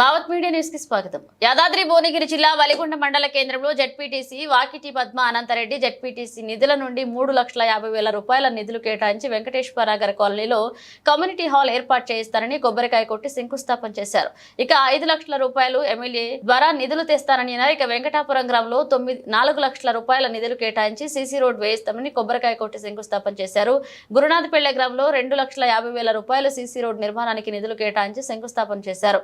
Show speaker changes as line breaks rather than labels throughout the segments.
Bhavat media న్యూస్కి స్వాగతం. యాదాద్రి భువనగిరి జిల్లా వలిగొండ మండల కేంద్రంలో జడ్పీటీసీ వాకిటి పద్మ అనంతరెడ్డి జడ్పీటీసీ నిధుల నుండి మూడు లక్షల యాభై వేల రూపాయల నిధులు కేటాయించి వెంకటేశ్వరనగర్ కాలనీలో కమ్యూనిటీ హాల్ ఏర్పాటు చేయిస్తారని కొబ్బరికాయ కొట్టి శంకుస్థాపన చేశారు. ఇక ఐదు లక్షల రూపాయలు ఎమ్మెల్యే ద్వారా నిధులు తెస్తారని ఇక వెంకటాపురం గ్రామంలో తొమ్మిది నాలుగు లక్షల రూపాయల నిధులు కేటాయించి సీసీ రోడ్ వేయిస్తామని కొబ్బరికాయ కొట్టి శంకుస్థాపన చేశారు. గురునాథపల్లె గ్రామంలో రెండు లక్షల యాభై వేల రూపాయలు సీసీ రోడ్ నిర్మాణానికి నిధులు కేటాయించి శంకుస్థాపన చేశారు.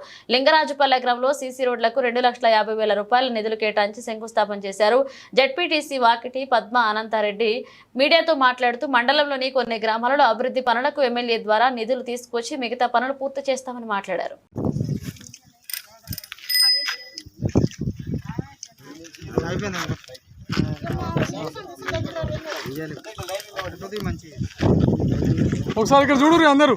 లింగరాజుపల్లె గ్రామంలో సీసీ రోడ్లకు రెండు లక్షల యాభై వేల రూపాయల నిధులు కేటాయించి శంకుస్థాపన చేశారు. జడ్పీటీసీ వాకిటి పద్మ అనంతారెడ్డి మీడియాతో మాట్లాడుతూ మండలంలోని కొన్ని గ్రామాలలో అభివృద్ధి పనులకు ఎమ్మెల్యే ద్వారా నిధులు తీసుకొచ్చి మిగతా పనులు పూర్తి చేస్తామని మాట్లాడారు.
ఒకసారి ఇక్కడ చూడు అందరూ.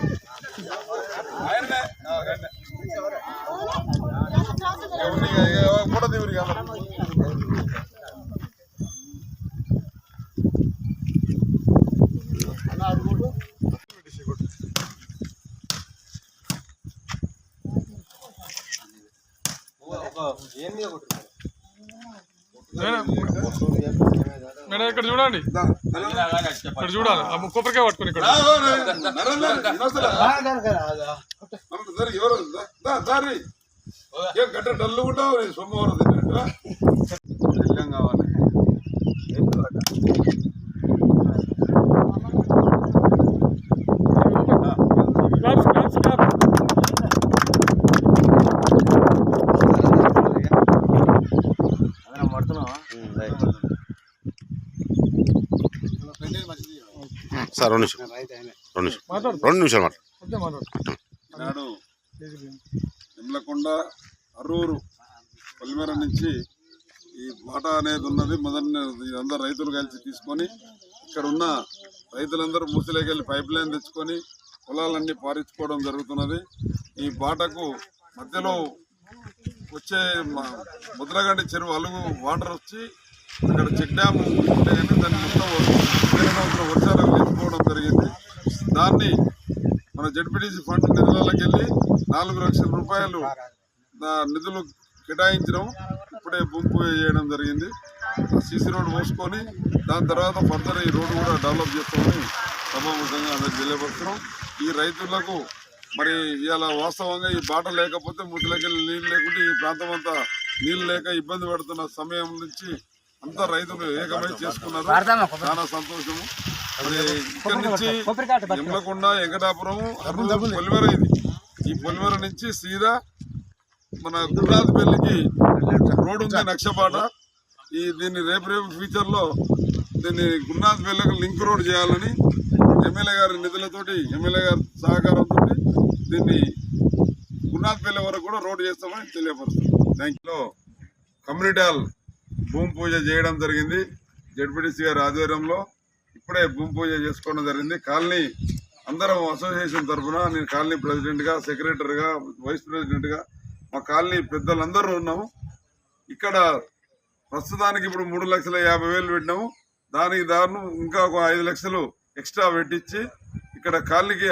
ఫోటో దిగురు
మేడం మేడం ఇక్కడ చూడండి ఇక్కడ చూడాలి ఆ కొబ్బరికాయ పట్టుకుని ఇక్కడ
గట్ట డల్లు సోమవారం వెళ్ళాం కావాలి.
క్లాప్స్.
సార్ రెండు నిమిషం రెండు నిమిషం
మాట్లాడు.
రెండు నిమిషాలు మాట
అంతే
అరూరు పొలిమేర నుంచి ఈ బాట అనేది ఉన్నది. మొదటి అందరు రైతులు కలిసి తీసుకొని ఇక్కడ ఉన్న రైతులందరూ మూసిలోకి పైప్ లైన్ తెచ్చుకొని పొలాలన్నీ పారించుకోవడం జరుగుతున్నది. ఈ బాటకు మధ్యలో వచ్చే ముద్రగడ్డి చెరువు అలుగు వాటర్ వచ్చి అక్కడ చెక్ డ్యామ్ ఉంటే దాన్ని మొత్తం వర్షాలకు జరిగింది. దాన్ని మన జడ్పీటీసీ ఫండ్ నిధులకి వెళ్ళి నాలుగు లక్షల రూపాయలు నిధులు కేటాయించడం ఇప్పుడే గుంపు చేయడం జరిగింది. సీసీ రోడ్ పోసుకొని దాని తర్వాత ఫర్దర్ ఈ రోడ్డు కూడా డెవలప్ చేస్తామని సభాముఖంగా అందరికి తెలియపరుస్తున్నాం. ఈ రైతులకు మరి ఇవాళ వాస్తవంగా ఈ బాట లేకపోతే ముసలకి నీళ్ళు లేకుంటే ఈ ప్రాంతం అంతా నీళ్ళు లేక ఇబ్బంది పడుతున్న సమయం నుంచి అంతా రైతులు ఏకమై చేసుకున్నారు. చాలా సంతోషము మరి ఇక్కడి నుంచి నిమ్మలకొండ వెంకటాపురం పొలిమేర ఇది. ఈ పొలిమేర నుంచి సీదా మన గుర్రాజపల్లికి రోడ్డు ఉంది నక్షపాట. ఈ దీన్ని రేపు రేపు ఫ్యూచర్లో దీన్ని గురునాథపల్లికి లింక్ రోడ్ చేయాలని ఎమ్మెల్యే గారి నిధులతోటి ఎమ్మెల్యే గారి సహకారంతో దీన్ని గురునాథపల్లి వరకు కూడా రోడ్ చేస్తామని తెలియపరుస్తున్నాం. దాంట్లో కమ్యూనిటీ హాల్ భూమి పూజ చేయడం జరిగింది. జడ్పీటీసీ గారి ఆధ్వర్యంలో ఇప్పుడే భూమి పూజ చేసుకోవడం జరిగింది. కాలనీ అందరం అసోసియేషన్ తరఫున నేను కాలనీ ప్రెసిడెంట్గా సెక్రటరీగా వైస్ ప్రెసిడెంట్గా మా కాలనీ పెద్దలందరూ ఉన్నాము. ఇక్కడ ప్రస్తుతానికి ఇప్పుడు మూడు లక్షల యాభై వేలు పెట్టినాము. దానికి దారుణం ఇంకా ఒక ఐదు లక్షలు ఎక్స్ట్రా పెట్టించి ఇక్కడ కాలనీకి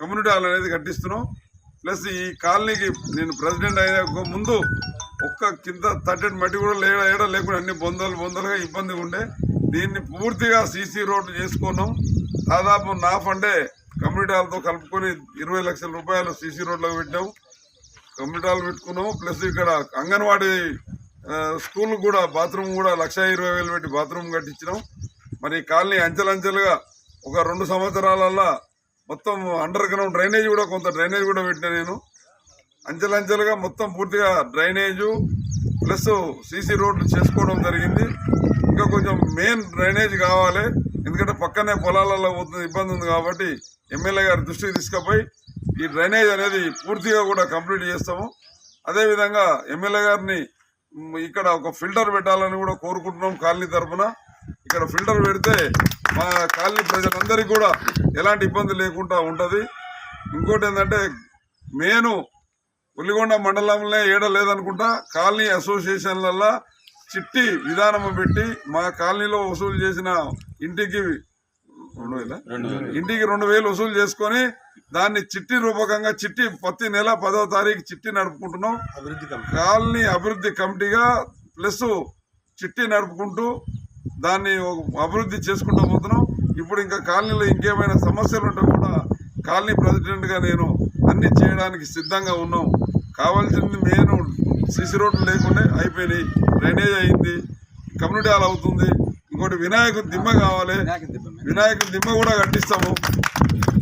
కమ్యూనిటీ హాల్ అనేది కట్టిస్తున్నాం. ప్లస్ ఈ కాలనీకి నేను ప్రెసిడెంట్ అయిన ముందు ఒక్క కింద తట్టెడ్ మట్టి కూడా లేడ ఏడ లేకుండా అన్ని బొందలు బొందలుగా ఇబ్బందిగా ఉండే. దీన్ని పూర్తిగా సీసీ రోడ్డు చేసుకున్నాం. దాదాపు నా ఫండే కమ్యూనిటీ హాల్తో కలుపుకొని ఇరవై లక్షల రూపాయలు సీసీ రోడ్లో పెట్టాం కమ్యూనిటీ హాల్ పెట్టుకున్నాము. ప్లస్ ఇక్కడ అంగన్వాడీ స్కూల్ కూడా బాత్రూమ్ కూడా లక్ష ఇరవై వేలు పెట్టి బాత్రూమ్ కట్టించినాం. మరి ఈ కాలనీ అంచెలంచెలుగా ఒక రెండు సంవత్సరాలల్లా మొత్తం అండర్ గ్రౌండ్ డ్రైనేజ్ కూడా కొంత డ్రైనేజ్ కూడా పెట్టినా నేను. అంచెలంచెలుగా మొత్తం పూర్తిగా డ్రైనేజు ప్లస్ సీసీ రోడ్లు చేసుకోవడం జరిగింది. ఇంకా కొంచెం మెయిన్ డ్రైనేజ్ కావాలి. ఎందుకంటే పక్కనే పొలాలలో పోతుంది ఇబ్బంది ఉంది కాబట్టి ఎమ్మెల్యే గారి దృష్టికి తీసుకుపోయి ఈ డ్రైనేజ్ అనేది పూర్తిగా కూడా కంప్లీట్ చేస్తాము. అదేవిధంగా ఎమ్మెల్యే గారిని ఇక్కడ ఒక ఫిల్టర్ పెట్టాలని కూడా కోరుకుంటున్నాం కాలనీ తరఫున ఇక్కడ ఫిల్టర్ పెడితే మా కాలనీ ప్రజలందరికీ కూడా ఎలాంటి ఇబ్బంది లేకుండా ఉంటుంది. ఇంకోటి ఏంటంటే నేను ఉల్లిగొండ మండలంలో ఏడ లేదనుకుంటా కాలనీ అసోసియేషన్లల్లో చిట్టి విధానం పెట్టి మా కాలనీలో వసూలు చేసిన ఇంటికి రెండు వేల? ఇంటికి రెండు వేలు వసూలు చేసుకొని దాన్ని చిట్టి రూపకంగా చిట్టి ప్రతి నెల పదవ తారీఖు చిట్టి నడుపుకుంటున్నాం. కాలనీ అభివృద్ధి కమిటీగా ప్లస్ చిట్టి నడుపుకుంటూ దాన్ని ఒక అభివృద్ధి చేసుకుంటూ పోతున్నాం. ఇప్పుడు ఇంకా కాలనీలో ఇంకేమైనా సమస్యలు ఉంటే కూడా కాలనీ ప్రెసిడెంట్గా నేను అన్ని చేయడానికి సిద్ధంగా ఉన్నాం. కావాల్సింది మెయిన్ సిసి రోడ్లు లేకుండా అయిపోయినాయి. డ్రైనేజ్ అయింది. కమ్యూనిటీ హాల్ అవుతుంది. ఇంకోటి వినాయకుడి దిమ్మ కావాలి. వినాయకుడి దిమ్మ కూడా కట్టిస్తాము.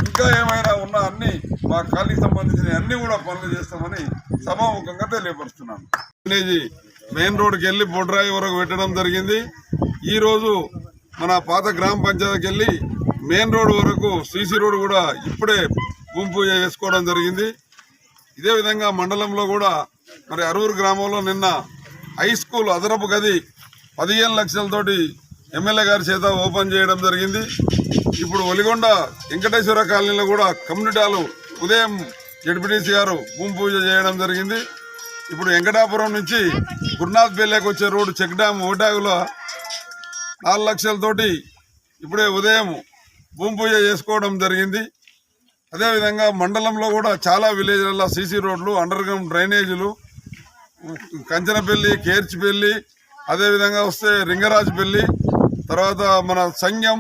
ఇంకా ఏమైనా ఉన్నా అన్ని మా కాలనీకి సంబంధించిన అన్ని కూడా పనులు చేస్తామని సభాముఖంగా తెలియపరుస్తున్నాను. మెయిన్ రోడ్కి వెళ్ళి బొడ్రాయి వరకు పెట్టడం జరిగింది. ఈ రోజు మన పాత గ్రామ పంచాయతీకి వెళ్ళి మెయిన్ రోడ్ వరకు సీసీ రోడ్ కూడా ఇప్పుడే భూమి పూజ చేసుకోవడం జరిగింది. ఇదే విధంగా మండలంలో కూడా మరి అరూరు గ్రామంలో నిన్న హై స్కూల్ అదనపు గది పదిహేను లక్షలతోటి ఎమ్మెల్యే గారి చేత ఓపెన్ చేయడం జరిగింది. ఇప్పుడు ఒలిగొండ వెంకటేశ్వర కాలనీలో కూడా కమ్యూనిటీ హాలు ఉదయం జడ్పీటీసీ గారు భూమి పూజ చేయడం జరిగింది. ఇప్పుడు వెంకటాపురం నుంచి గురునాథ్ బెల్లేకి వచ్చే రోడ్డు చెక్ డ్యామ్ ఓటాగులో నాలుగు లక్షలతోటి ఇప్పుడే ఉదయం భూమి పూజ చేసుకోవడం జరిగింది. అదేవిధంగా మండలంలో కూడా చాలా విలేజ్లలో సీసీ రోడ్లు అండర్ గ్రౌండ్ డ్రైనేజీలు కంచనపల్లి కేర్చిపల్లి అదేవిధంగా వస్తే రింగరాజుపల్లి తర్వాత మన సంఘం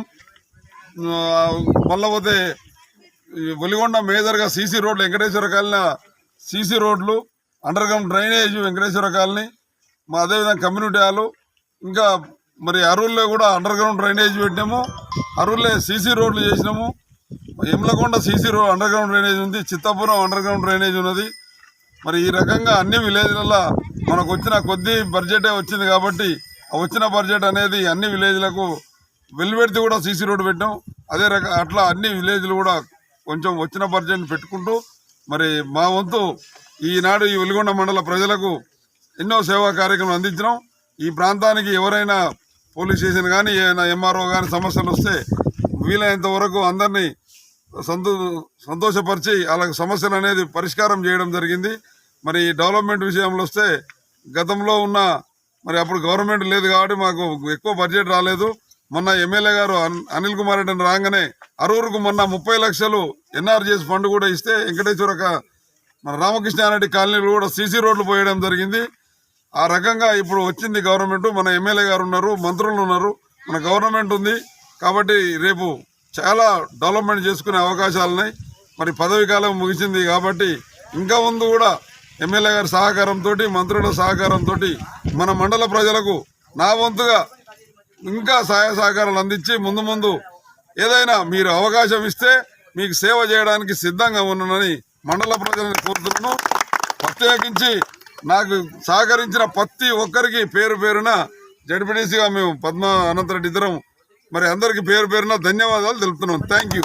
మళ్ళపోతే ఈ ఒలిగొండ మేజర్గా సీసీ రోడ్లు వెంకటేశ్వర కాలనీ సీసీ రోడ్లు underground drainage Venkateswara colony మా అదేవిధంగా కమ్యూనిటీ హాలు ఇంకా మరి అరువుల్లో కూడా అండర్ గ్రౌండ్ డ్రైనేజ్ పెట్టినాము. అరువులే సీసీ రోడ్లు చేసినాము. Yemlakonda CC road underground drainage ఉంది. చిత్తాపురం అండర్ గ్రౌండ్ డ్రైనేజ్ ఉన్నది. మరి ఈ రకంగా అన్ని విలేజ్లలో మనకు వచ్చిన కొద్ది బడ్జెటే వచ్చింది కాబట్టి వచ్చిన బడ్జెట్ అనేది అన్ని విలేజ్లకు వెల్లువెడితే కూడా సీసీ రోడ్డు పెట్టాం. అదే రక అట్లా అన్ని విలేజ్లు కూడా కొంచెం వచ్చిన బడ్జెట్ పెట్టుకుంటూ మరి మా వంతు ఈనాడు ఈ వెలుగొండ మండల ప్రజలకు ఎన్నో సేవా కార్యక్రమం అందించడం ఈ ప్రాంతానికి ఎవరైనా పోలీస్ స్టేషన్ కానీ ఏమైనా ఎంఆర్ఓ కానీ సమస్యలు వస్తే వీలైనంత వరకు అందరినీ సంతో సంతోషపరిచి వాళ్ళకి సమస్యలు అనేది పరిష్కారం చేయడం జరిగింది. మరి ఈ డెవలప్మెంట్ విషయంలో వస్తే గతంలో ఉన్న మరి అప్పుడు గవర్నమెంట్ లేదు కాబట్టి మాకు ఎక్కువ బడ్జెట్ రాలేదు. మొన్న ఎమ్మెల్యే గారు అన్- అనిల్ కుమార్ రెడ్డిని రాగానే అరూరుకు మొన్న ముప్పై లక్షలు ఎన్ఆర్జీఎస్ ఫండ్ కూడా ఇస్తే వెంకటేశ్వర మన రామకృష్ణారెడ్డి కాలనీలు కూడా సీసీ రోడ్లు పోయడం జరిగింది. ఆ రకంగా ఇప్పుడు వచ్చింది గవర్నమెంట్. మన ఎమ్మెల్యే గారు ఉన్నారు మంత్రులు ఉన్నారు. మన గవర్నమెంట్ ఉంది కాబట్టి రేపు చాలా డెవలప్మెంట్ చేసుకునే అవకాశాలు ఉన్నాయి మరి పదవి కాలం ముగిసింది కాబట్టి ఇంకా ముందు కూడా ఎమ్మెల్యే గారి సహకారంతో మంత్రుల సహకారంతో మన మండల ప్రజలకు నా వంతుగా ఇంకా సహాయ సహకారాలు అందించి ముందు ముందు ఏదైనా మీరు అవకాశం ఇస్తే మీకు సేవ చేయడానికి సిద్ధంగా ఉన్నానని మండల ప్రజలను కోరుతున్నాను. ప్రత్యేకించి నాకు సహకరించిన ప్రతి ఒక్కరికి పేరు పేరున జడ్పీటీసీగా మేము పద్మ అనంతరెడ్డి ఇద్దరం మరి అందరికీ పేరు పేరున ధన్యవాదాలు తెలుపుతున్నాం. Thank you